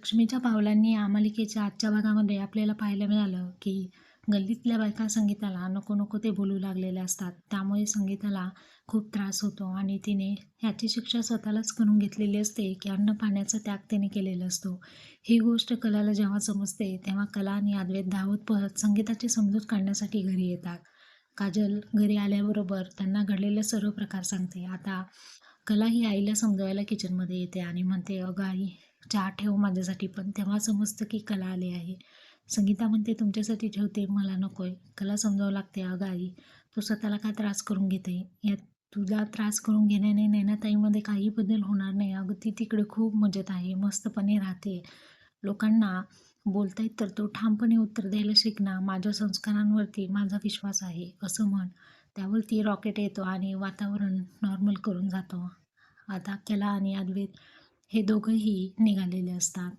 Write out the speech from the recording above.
लक्ष्मीच्या पावलांनी या मालिकेच्या आजच्या भागामध्ये आपल्याला पाहायला मिळालं की गल्लीतल्या बायका संगीताला नको नको ते बोलू लागलेले असतात. त्यामुळे संगीताला खूप त्रास होतो आणि तिने ह्याची शिक्षा स्वतःलाच करून घेतलेली असते की अन्न पाण्याचा त्याग तिने केलेला असतो. ही गोष्ट कलाला जेव्हा समजते तेव्हा कला आणि अद्वैत धावत पळत संगीताची समजूत काढण्यासाठी घरी येतात. काजल घरी आल्याबरोबर त्यांना घडलेले सर्व प्रकार सांगते. आता कला ही आईला समजवायला किचनमध्ये येते आणि म्हणते अगं आई चहा ठेव माझ्यासाठी पण. तेव्हा समजतं की कला आली आहे. संगीता म्हणते तुमच्यासाठी ठेवते मला नको आहे कला समजावं लागते अगं आई. तू स्वतःला काय त्रास करून घेते? यात तुझा त्रास करून घेण्याने नैनाताईमध्ये काही बदल होणार नाही. अगं ती तिकडे खूप मजेत आहे. मस्तपणे राहते. लोकांना बोलतायत तर तो ठामपणे उत्तर द्यायला शिकणार. माझ्या संस्कारांवरती माझा विश्वास आहे असं म्हण. त्यावरती रॉकेट येतो आणि वातावरण नॉर्मल करून जातो. आता कला आणि अद्वैत हे दोघंही निघालेले असतात.